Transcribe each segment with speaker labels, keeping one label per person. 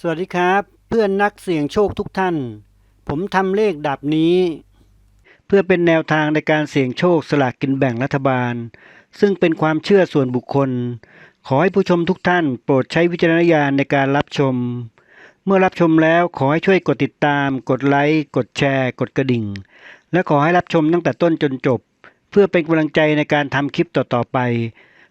Speaker 1: สวัสดีครับ เพื่อนนักเสี่ยงโชคทุกท่าน ผมทำเลขดับนี้ เพื่อเป็นแนวทางในการเสี่ยงโชคสลากกินแบ่งรัฐบาล ซึ่งเป็นความเชื่อส่วนบุคคล ขอให้ผู้ชมทุกท่าน โปรดใช้วิจารณญาณในการรับชม เมื่อรับชมแล้วขอให้ช่วยกดติดตาม กดไลค์กดแชร์ กดกระดิ่ง และขอให้รับชมตั้งแต่ต้นจนจบ เพื่อเป็นกำลังใจในการทำคลิปต่อๆไป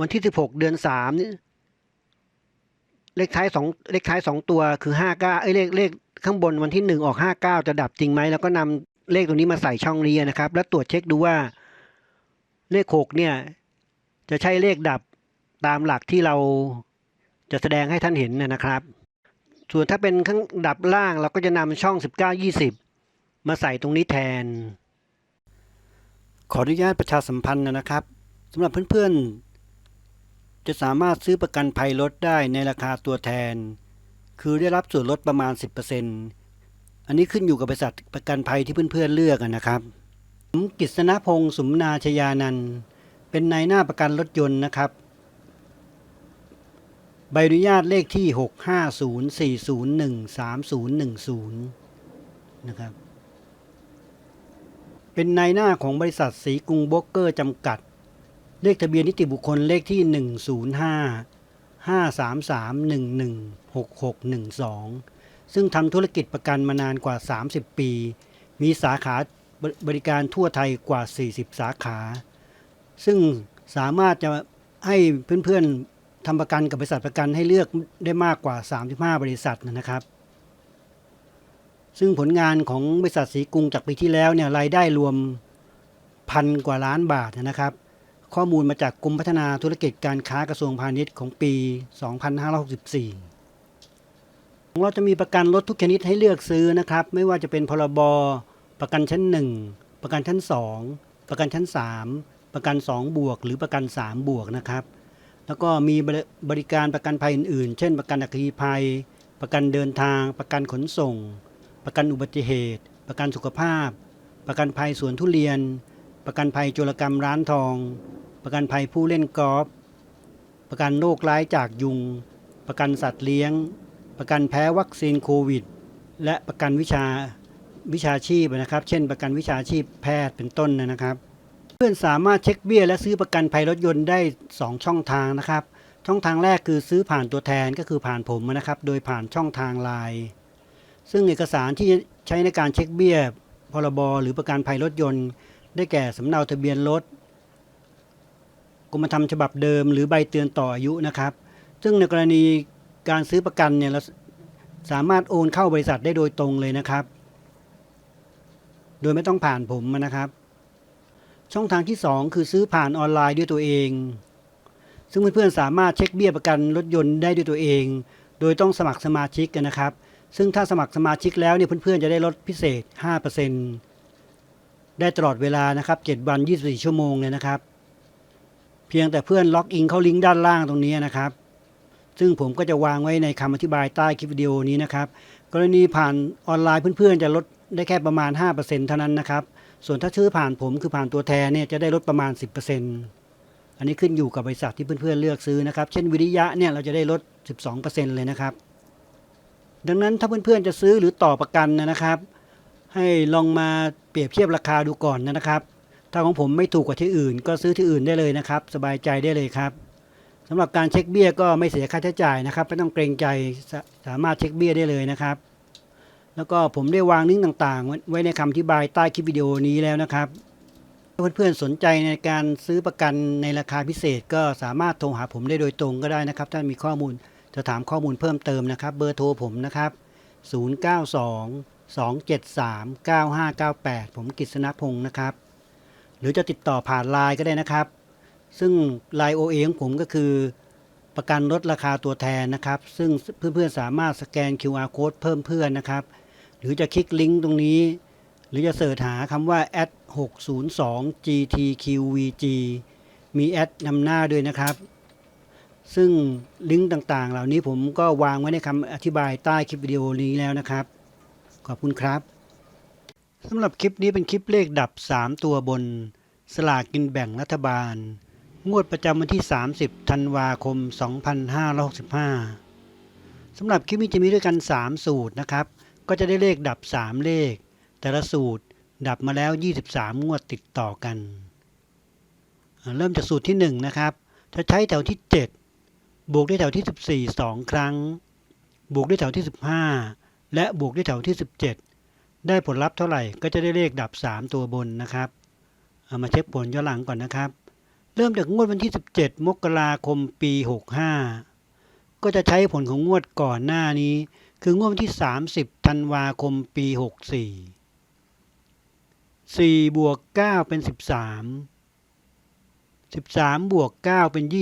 Speaker 1: วันที่16เดือน3นี่เลขท้ายสองเลขท้ายสองตัวคือ59เอ้ยเลขเลขข้างบนวันที่1ออก59จะดับจริงไหมแล้วก็นำเลขตรงนี้มาใส่ช่องนี้นะครับ แล้วตรวจเช็คดูว่า เลข6เนี่ย จะใช่เลขดับตามหลักที่เราจะแสดงให้ท่านเห็นนะนะครับ ส่วนถ้าเป็นข้างดับล่างเราก็จะนำช่อง 19 20 มาใส่ตรงนี้แทน ขออนุญาตประชาสัมพันธ์นะครับสำหรับเพื่อนๆ จะสามารถซื้อประกันภัยรถได้ในราคาตัวแทน คือได้รับส่วนลดประมาณ 10%อันนี้ขึ้นอยู่กับบริษัทประกันภัยที่เพื่อนๆเลือกนะครับผมกิษณพงศ์สุมนาชยานันเป็นนายหน้าประกันรถยนต์นะครับ ใบอนุญาตเลขที่ 6504013010 นะครับ เป็นนายหน้าของบริษัทสีกรุงโบรกเกอร์จำกัด เลขทะเบียนนิติบุคคลเลขที่ 105 533 11 6612 ซึ่งทำธุรกิจประกันมานานกว่า 30 ปี มีสาขาบริการทั่วไทยกว่า 40 สาขา ซึ่งสามารถจะให้เพื่อนๆทำประกันกับบริษัทประกันให้เลือกได้มากกว่า 35 บริษัทนะครับ ซึ่งผลงานของบริษัทสีกรุงจากปีที่แล้วเนี่ยรายได้รวมพันกว่าล้านบาทนะครับ ข้อมูลมาจากกรมพัฒนาธุรกิจการค้ากระทรวงพาณิชย์ของปี 2564 ของเราจะมีประกันรถทุกชนิดให้เลือกซื้อนะครับ ไม่ว่าจะเป็นพรบประกันชั้น 1 ประกันชั้น 2 ประกันชั้น 3 ประกัน 2 บวก หรือประกัน 3 บวกนะครับ แล้วก็มีบริการประกันภัยอื่นๆ เช่น ประกันอัคคีภัย ประกันเดินทาง ประกันขนส่ง ประกันอุบัติเหตุ ประกันสุขภาพ ประกันภัยสวนทุเรียน ประกันภัยโจรกรรมร้านทอง ประกันภัยผู้เล่นกอล์ฟประกันโรคร้ายจากยุง ประกันสัตว์เลี้ยง ประกันแพ้วัคซีนโควิด และประกันวิชาวิชาชีพนะครับ เช่น ประกันวิชาชีพแพทย์เป็นต้นนะครับ เพื่อนสามารถเช็คเบี้ยและซื้อประกันภัยรถยนต์ได้ 2 ช่องทางนะครับ ช่องทางแรกคือซื้อผ่านตัวแทนก็คือผ่านผมนะครับ โดยผ่านช่องทางไลน์ซึ่งเอกสารที่ใช้ในการเช็คเบี้ยพรบหรือประกันภัยรถยนต์ ได้แก่สำเนาทะเบียนรถกรมธรรม์ฉบับเดิม หรือใบเตือนต่ออายุนะครับ ซึ่งในกรณีการซื้อประกันเนี่ยเราสามารถโอนเข้าบริษัทได้โดยตรงเลยนะครับ โดยไม่ต้องผ่านผมนะครับ ช่องทางที่ 2 คือซื้อผ่านออนไลน์ด้วยตัวเอง ซึ่งเพื่อนๆสามารถเช็คเบี้ยประกันรถยนต์ได้ด้วยตัวเอง โดยต้องสมัครสมาชิกกันนะครับ ซึ่งถ้าสมัครสมาชิกแล้วเนี่ยเพื่อนๆจะได้ลดพิเศษ 5% ได้ตลอดเวลานะครับ7วัน24 ชั่วโมงเลยนะครับ เพียงแต่เพื่อนล็อกอินเข้าลิงก์ด้านล่างตรงนี้นะครับ ซึ่งผมก็จะวางไว้ในคำอธิบายใต้คลิปวิดีโอนี้นะครับ กรณีผ่านออนไลน์เพื่อนๆ จะลดได้แค่ประมาณ 5%เท่านั้นนะครับ ส่วนถ้าซื้อผ่านผมคือผ่านตัวแทนเนี่ยจะได้ลดประมาณ 10%อันนี้ขึ้นอยู่กับบริษัทที่เพื่อนๆเลือกซื้อนะครับ เช่นวิริยะเนี่ยเราจะได้ลด 12%เลยนะครับ ดังนั้นถ้าเพื่อนๆจะซื้อหรือต่อประกันนะครับ ให้ลองมา ปรียบเทียบราคาดูก่อนนะครับ ถ้าของผมไม่ถูกกว่าที่อื่น ก็ซื้อที่อื่นได้เลยนะครับ สบายใจได้เลยครับสำหรับการเช็คเบี้ยก็ไม่เสียค่าใช้จ่ายนะครับ ไม่ต้องเกรงใจสาสามารถเช็คเบี้ยได้เลยนะครับ แล้วก็ผมได้วางลิงก์ต่างๆ ไว้ในคำอธิบายใต้คลิปวิดีโอนี้แล้วนะครับถ้าเพื่อนๆสนใจในการซื้อประกันในราคาพิเศษ ก็สามารถโทรหาผมได้โดยตรงก็ได้นะครับ ถ้ามีข้อมูลจะถามข้อมูลเพิ่มเติมนะครับ เบอร์โทรผมนะครับ 092 273 9598 ผมกฤษณพงศ์นะครับ หรือจะติดต่อผ่านไลน์ก็ได้นะครับ ซึ่งไลน์ OA ของผมก็คือประกันลดราคาตัวแทนนะครับ ซึ่งเพื่อนๆสามารถสแกน QR code เพิ่มเพื่อนนะครับ หรือจะคลิกลิงก์ตรงนี้ หรือจะเสิร์ชหาคำว่า at 602 gtqvg มีแอดนำหน้าด้วยนะครับ ซึ่งลิงก์ต่างๆ เหล่านี้ผมก็วางไว้ในคำอธิบายใต้คลิปวิดีโอนี้แล้วนะครับ ขอบคุณครับสำหรับคลิปนี้เป็นคลิปเลขดับ 3 ตัวบน สลากกินแบ่งรัฐบาล งวดประจำวันที่ 30 ธันวาคม 2565สำหรับคลิปนี้จะมีด้วยกัน 3 สูตรนะครับ ก็จะได้เลขดับ 3 เลข แต่ละสูตรดับมาแล้ว 23 งวดติดต่อกัน เริ่มจากสูตรที่ 1 นะครับ จะใช้แถวที่ 7 บวกด้วยแถวที่ 14 2 ครั้ง บวกด้วยแถวที่ 15 และบวกด้วยแถวที่ 17 ได้ผลลัพธ์เท่าไหร่ก็จะได้เลขดับ 3 ตัวบนนะครับเอามาเช็คผลย้อนหลังก่อนนะครับ เริ่มจากงวดวันที่ 17 มกราคมปี 65 ก็จะใช้ผลของงวดก่อนหน้านี้ คืองวดวันที่ 30 ธันวาคมปี 64 4 บวก 9 เป็น 13 13 บวก 9 เป็น 22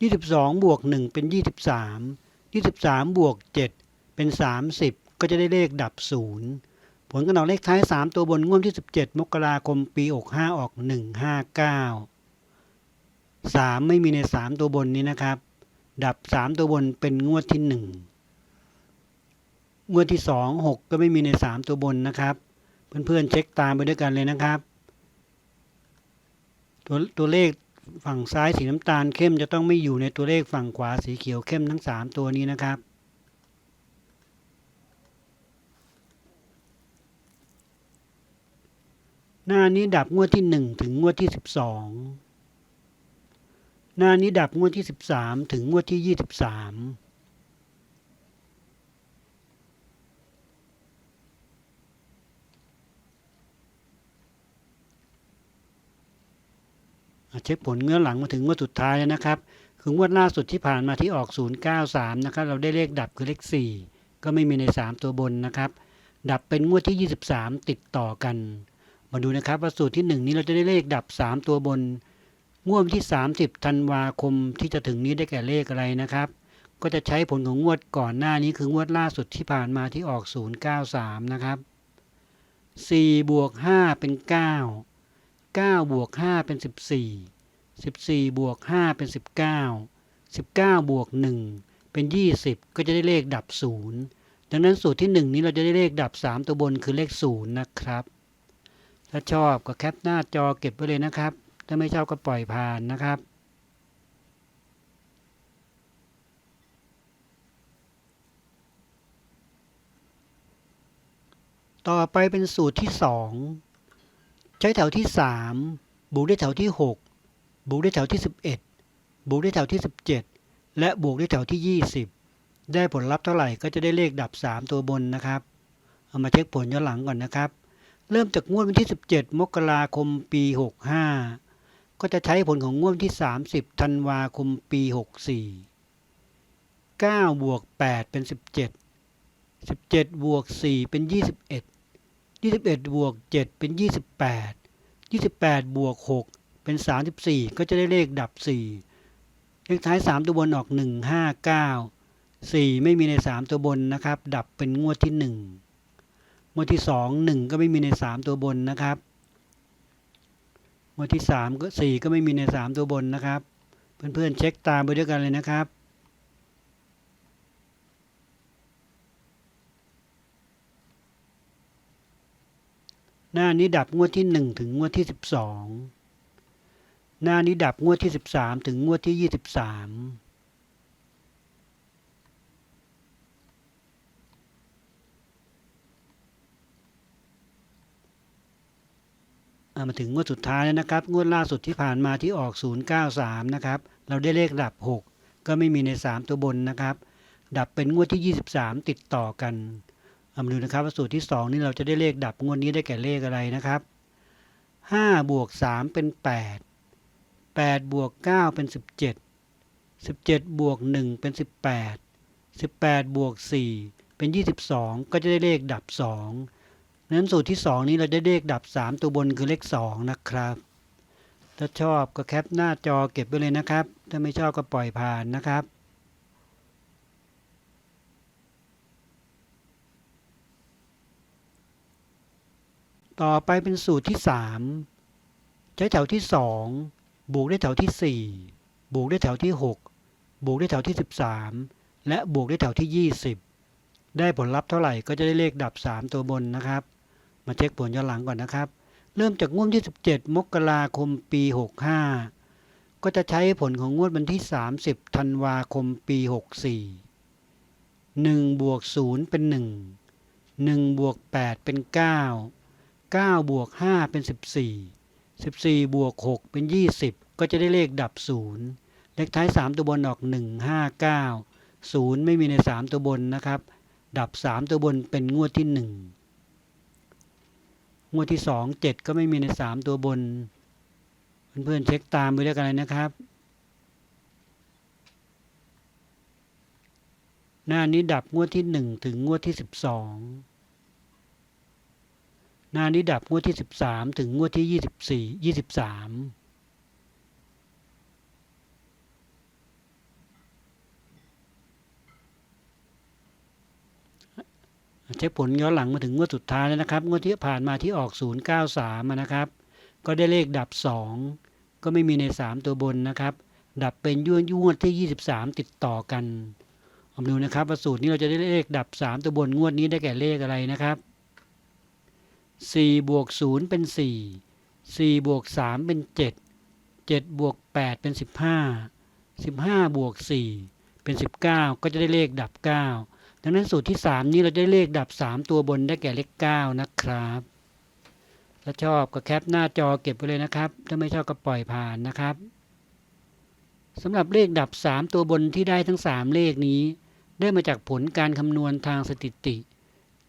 Speaker 1: 22 บวก 1 เป็น 23 23 บวก 7 เป็น 30 ก็จะได้เลขดับ 0 ผลกันออกเลขท้าย 3 ตัวบนงวดที่ 17 มกราคมปี 65 ออก 159 3 ไม่มีใน 3 ตัวบนนี้นะครับ ดับ 3 ตัวบนเป็นงวดที่ 1 งวดที่ 2 6 ก็ไม่มีใน 3 ตัวบนนะครับ เพื่อนๆเช็คตามไปด้วยกันเลยนะครับ ตัวตัวเลข ฝั่งซ้ายสีน้ำตาลเข้มจะต้องไม่อยู่ในตัวเลขฝั่งขวาสีเขียวเข้มทั้ง 3 ตัวนี้นะครับ หน้านี้ดับงวดที่ 1 ถึงงวดที่ 12 หน้านี้ดับงวดที่ 13 ถึงงวดที่ 23 เช็คผลเงื่อนหลังมาถึงงวดสุดท้ายแล้วนะครับ คืองวดล่าสุดที่ผ่านมาที่ออก 093 นะครับ เราได้เลขดับคือเลข 4 ก็ไม่มีใน 3 ตัวบนนะครับ ดับเป็นงวดที่ 23 ติดต่อกัน มาดูนะครับว่าสูตรที่ 1 นี้เราจะได้เลขดับ 3 ตัวบน งวดวันที่ 30 ธันวาคมที่จะถึงนี้ได้แก่เลขอะไรนะครับ ก็จะใช้ผลของงวดก่อนหน้านี้คืองวดล่าสุดที่ผ่านมาที่ออก 093 นะครับ4บวก5เป็น 9 9บวก5เป็น 14 14บวก5เป็น 19 19บวก1เป็น 20 ก็จะได้เลขดับ 0 ดังนั้นสูตรที่ 1 นี้เราจะได้เลขดับ 3 ตัวบนคือเลข 0 นะครับ ถ้าชอบก็แคปหน้าจอเก็บไว้เลยนะครับ ถ้าไม่ชอบก็ปล่อยผ่านนะครับต่อไปเป็นสูตรที่2 ใช้แถวที่ 3 บวกด้วยแถวที่ 6 บวกด้วยแถวที่ 11 บวกด้วยแถวที่ 17 และบวกด้วยแถวที่ 20 ได้ผลลัพธ์เท่าไหร่ก็จะได้เลขดับ 3 ตัวบนนะครับ เอามาเช็คผลย้อนหลังก่อนนะครับ เริ่มจากงวดวันที่ 17 มกราคมปี 65 ก็จะใช้ผลของงวดวันที่ 30 ธันวาคมปี 64 9 บวก 8 เป็น 17 17 บวก 4 เป็น 21 21 บวก 7 เป็น 28 28 บวก 6 เป็น 34 ก็จะได้เลขดับ 4 เลขท้าย 3 ตัวบนออก 1 5 9 4 ไม่มีใน 3 ตัวบนนะครับ ดับเป็นงวดที่ 1 งวดที่ 2 1 ก็ไม่มีใน 3 ตัวบนนะครับ งวดที่3ก็4ก็ไม่มีใน 3 ตัวบนนะครับ เพื่อนๆเช็คตามไปด้วยกันเลยนะครับ หน้านี้ดับงวดที่ 1 ถึงงวดที่ 12 หน้านี้ดับงวดที่ 13 ถึงงวดที่ 23อะมาถึงงวดสุดท้ายแล้วนะครับ งวดล่าสุดที่ผ่านมาที่ออก 093 นะครับ เราได้เลขดับ 6 ก็ไม่มีใน 3 ตัวบนนะครับ ดับเป็นงวดที่ 23 ติดต่อกัน เอามาดูนะครับสูตรที่ 2 นี่เราจะได้เลขดับงวดนี้ได้แก่เลขอะไรนะครับ5บวก3เป็น 8 8บวก9เป็น 17 17บวก1เป็น 18 18บวก4เป็น 22 ก็จะได้เลขดับ2นั้นสูตรที่ 2 นี้เราได้เลขดับ 3 ตัวบนคือเลข 2 นะครับ ถ้าชอบก็แคปหน้าจอเก็บไว้เลยนะครับ ถ้าไม่ชอบก็ปล่อยผ่านนะครับ ต่อไปเป็นสูตรที่ 3 ใช้แถวที่ 2 บวกด้วยแถวที่ 4 บวกด้วยแถวที่ 6 บวกด้วยแถวที่ 13 และบวกด้วยแถวที่ 20 ได้ผลลัพธ์เท่าไหร่ก็จะได้เลขดับ 3 ตัวบนนะครับ มาเช็คผลย้อนหลังก่อนนะครับ เริ่มจากงวดที่ 17 มกราคมปี 65 ก็จะใช้ผลของงวดวันที่ 30 ธันวาคมปี 64 1บวก0เป็น 1 1บวก8เป็น 9 9บวก5เป็น 14 14 บวก 6 เป็น 20 ก็จะได้เลขดับ 0 เลขท้าย 3 ตัวบนออก 1 5 9 0 ไม่มีใน 3 ตัวบนนะครับ ดับ 3 ตัวบนเป็นงวดที่ 1 งวดที่ 2 7 ก็ไม่มีใน 3 ตัวบน เพื่อนๆเช็คตามไปด้วยกันเลยนะครับ หน้านี้ดับงวดที่ 1 ถึงงวดที่ 12 นานี้ดับงวดที่ 13 ถึงงวดที่ 24 23เช็คผลย้อนหลังมาถึงงวดสุดท้ายแล้วนะครับ งวดที่ผ่านมาที่ออก 093นะครับ ก็ได้เลขดับ 2 ก็ไม่มีใน 3 ตัวบนนะครับ ดับเป็นยวงยวดที่ 23 ติดต่อกันเอามดูนะครับว่าสูตรนี้เราจะได้เลขดับ 3 ตัวบนงวดนี้ได้แก่เลขอะไรนะครับ 4บวก0เป็น 4 4บวก3เป็น 7 7บวก8เป็น 15 15บวก4เป็น 19 ก็จะได้เลขดับ 9 ดังนั้นสูตรที่ 3 นี้เราได้เลขดับ 3 ตัวบนได้แก่เลข 9 นะครับ ถ้าชอบก็แคปหน้าจอเก็บไว้เลยนะครับ ถ้าไม่ชอบก็ปล่อยผ่านนะครับสำหรับเลขดับ 3 ตัวบนที่ได้ทั้ง 3 เลขนี้ ได้มาจากผลการคำนวณทางสถิติ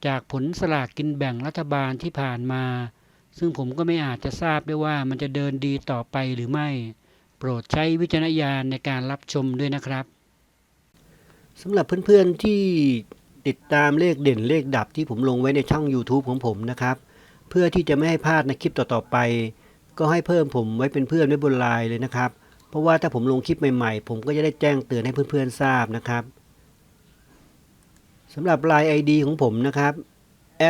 Speaker 1: จากผลสลากกินแบ่งรัฐบาลที่ผ่านมา ซึ่งผมก็ไม่อาจจะทราบได้ว่ามันจะเดินดีต่อไปหรือไม่ โปรดใช้วิจารณญาณในการรับชมด้วยนะครับสำหรับเพื่อนๆที่ติดตามเลขเด่นเลขดับที่ผมลงไว้ในช่อง YouTube ของผมนะครับ เพื่อที่จะไม่ให้พลาดในคลิปต่อๆไป ก็ให้เพิ่มผมไว้เป็นเพื่อนไว้บนไลน์เลยนะครับ เพราะว่าถ้าผมลงคลิปใหม่ๆ ผมก็จะได้แจ้งเตือนให้เพื่อนๆทราบนะครับ สำหรับ Line ID ของผมนะครับ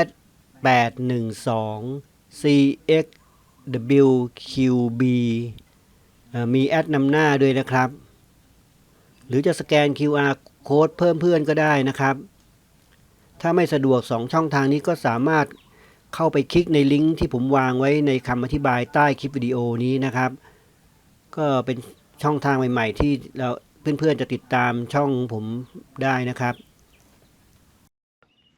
Speaker 1: 812 cxwqb มีแอดนำหน้าด้วยนะครับ หรือจะสแกน QR โค้ดเพิ่มเพื่อนก็ได้นะครับ ถ้าไม่สะดวก 2 ช่องทางนี้ก็สามารถเข้าไปคลิกในลิงก์ที่ผมวางไว้ในคำอธิบายใต้คลิปวิดีโอนี้นะครับ ก็เป็นช่องทางใหม่ ๆ ที่เราเพื่อนๆจะติดตามช่องผมได้นะครับ